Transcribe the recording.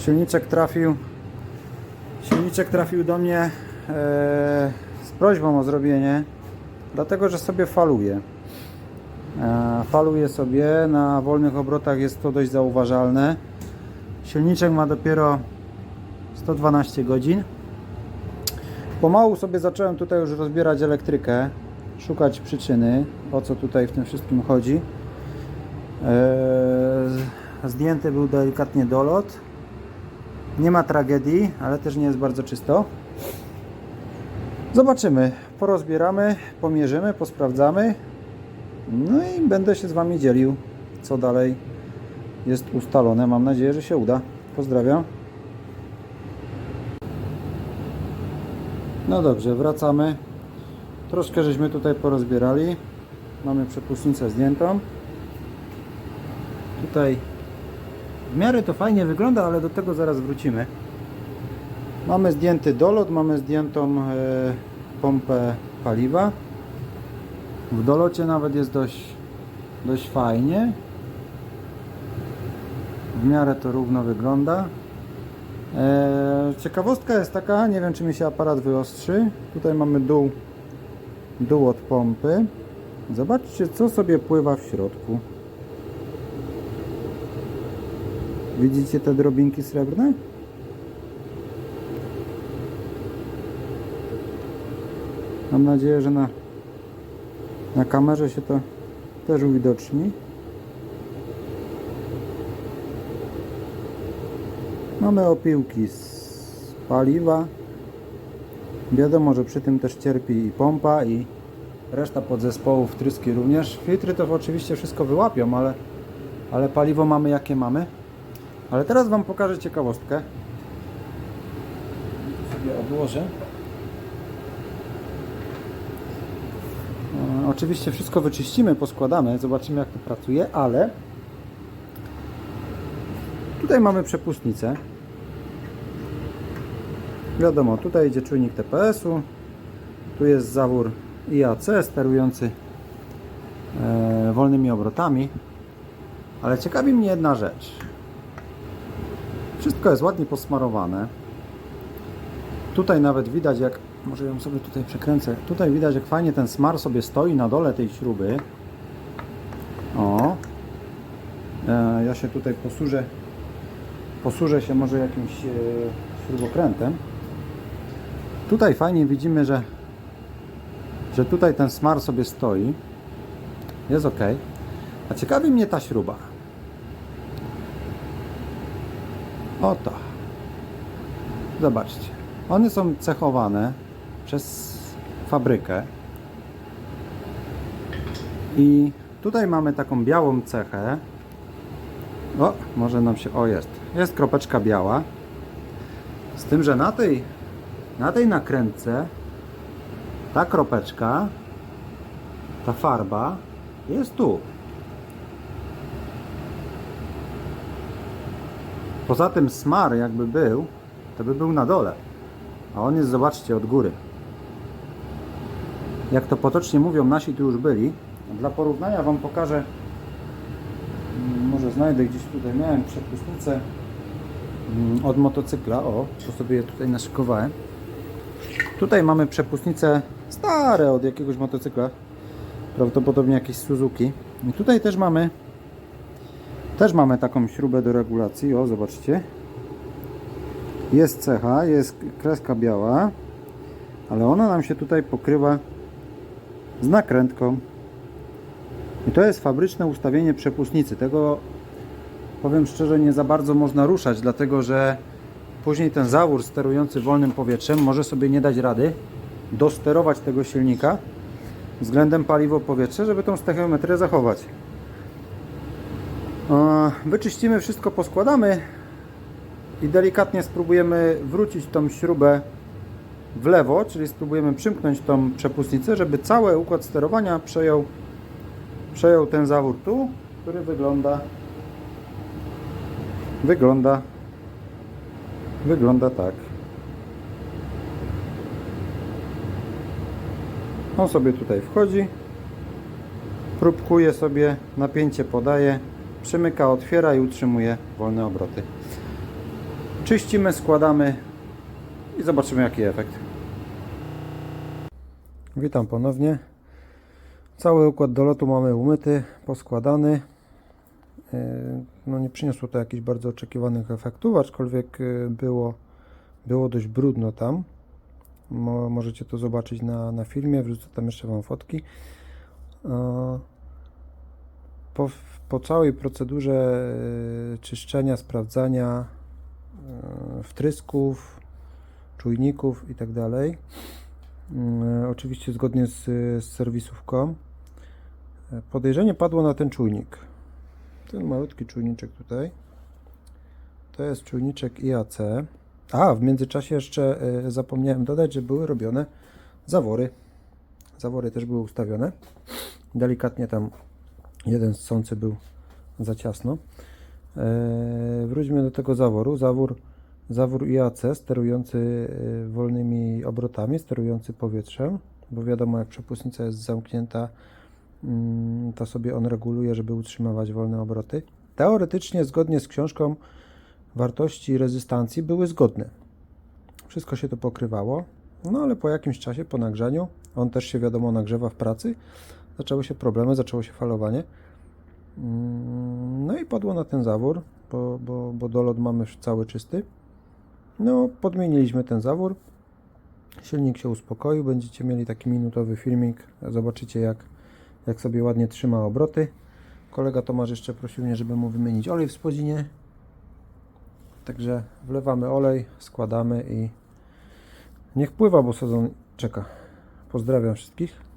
Silniczek trafił. Silniczek trafił do mnie e, z prośbą o zrobienie, dlatego że sobie faluje. E, faluje sobie, na wolnych obrotach jest to dość zauważalne. Silniczek ma dopiero 112 godzin. Pomału sobie zacząłem tutaj już rozbierać elektrykę, szukać przyczyny, o co tutaj w tym wszystkim chodzi. Eee, zdjęty był delikatnie dolot. Nie ma tragedii, ale też nie jest bardzo czysto. Zobaczymy, porozbieramy, pomierzymy, posprawdzamy. No i będę się z Wami dzielił, co dalej jest ustalone. Mam nadzieję, że się uda. Pozdrawiam. No dobrze, wracamy. Troszkę żeśmy tutaj porozbierali. Mamy przepustnicę zdjętą. Tutaj w miarę to fajnie wygląda, ale do tego zaraz wrócimy. Mamy zdjęty dolot, mamy zdjętą e, pompę paliwa. W dolocie nawet jest dość, dość fajnie. W miarę to równo wygląda. Eee, ciekawostka jest taka, nie wiem czy mi się aparat wyostrzy. Tutaj mamy dół, dół od pompy. Zobaczcie co sobie pływa w środku. Widzicie te drobinki srebrne? Mam nadzieję, że na, na kamerze się to też uwidoczni. Mamy opiłki z paliwa. Wiadomo, że przy tym też cierpi i pompa i reszta podzespołów tryski również. Filtry to oczywiście wszystko wyłapią, ale, ale paliwo mamy jakie mamy. Ale teraz Wam pokażę ciekawostkę. Tu sobie odłożę. E, Oczywiście wszystko wyczyścimy, poskładamy, zobaczymy jak to pracuje, ale Tutaj mamy przepustnicę. Wiadomo, tutaj idzie czujnik TPS-u. Tu jest zawór IAC sterujący e, wolnymi obrotami. Ale ciekawi mnie jedna rzecz. Wszystko jest ładnie posmarowane. Tutaj nawet widać jak, może ją sobie tutaj przekręcę. Tutaj widać jak fajnie ten smar sobie stoi na dole tej śruby. O. E, ja się tutaj posłużę posłużę się może jakimś e, śrubokrętem. Tutaj fajnie widzimy, że, że tutaj ten smar sobie stoi. Jest ok. A ciekawi mnie ta śruba. Oto. Zobaczcie. One są cechowane przez fabrykę. I tutaj mamy taką białą cechę. O, może nam się. O, jest. Jest kropeczka biała. Z tym, że na tej, na tej nakrętce ta kropeczka, ta farba jest tu. Poza tym smar jakby był, to by był na dole. A on jest, zobaczcie, od góry. Jak to potocznie mówią, nasi tu już byli. Dla porównania Wam pokażę może znajdę gdzieś tutaj, miałem przepustnicę mm, od motocykla, o, to sobie je tutaj naszykowałem. Tutaj mamy przepustnice stare od jakiegoś motocykla, prawdopodobnie jakieś Suzuki. I tutaj też mamy też mamy taką śrubę do regulacji, o zobaczcie. Jest cecha, jest kreska biała, ale ona nam się tutaj pokrywa z nakrętką. I to jest fabryczne ustawienie przepustnicy. Tego powiem szczerze nie za bardzo można ruszać, dlatego że później ten zawór sterujący wolnym powietrzem może sobie nie dać rady dosterować tego silnika względem paliwo-powietrze, żeby tą stachiometrię zachować. Wyczyścimy wszystko, poskładamy i delikatnie spróbujemy wrócić tą śrubę w lewo, czyli spróbujemy przymknąć tą przepustnicę, żeby cały układ sterowania przejął przejął ten zawór tu, który wygląda wygląda wygląda tak. On sobie tutaj wchodzi, próbkuje sobie, napięcie podaje, przymyka, otwiera i utrzymuje wolne obroty. Czyścimy, składamy i zobaczymy jaki efekt. Witam ponownie. Cały układ dolotu mamy umyty, poskładany. Yy, No nie przyniosło to jakichś bardzo oczekiwanych efektów, aczkolwiek yy, było, było dość brudno tam. Mo, możecie to zobaczyć na, na filmie, wrzucę tam jeszcze Wam fotki. Po, po całej procedurze yy, czyszczenia, sprawdzania yy, wtrysków, czujników i tak dalej, yy, oczywiście zgodnie z, z serwisówką, podejrzenie padło na ten czujnik. Ten malutki czujniczek tutaj. To jest czujniczek IAC. A, w międzyczasie jeszcze zapomniałem dodać, że były robione zawory. Zawory też były ustawione. Delikatnie tam jeden ssący był za ciasno. E, wróćmy do tego zaworu. Zawór, zawór IAC sterujący y, wolnymi obrotami, sterujący powietrzem, bo wiadomo, jak przepustnica jest zamknięta, mm, to sobie on reguluje, żeby utrzymywać wolne obroty. Teoretycznie, zgodnie z książką, wartości rezystancji były zgodne. Wszystko się to pokrywało, no ale po jakimś czasie, po nagrzaniu, on też się wiadomo nagrzewa w pracy, zaczęły się problemy, zaczęło się falowanie. Mm, No i padło na ten zawór, bo, bo, bo dolot mamy już cały czysty. No, podmieniliśmy ten zawór. Silnik się uspokoił, będziecie mieli taki minutowy filmik. Zobaczycie jak, jak sobie ładnie trzyma obroty. Kolega Tomasz jeszcze prosił mnie, żeby mu wymienić olej w spodzinie. Także wlewamy olej, składamy i niech pływa, bo sezon czeka. Pozdrawiam wszystkich.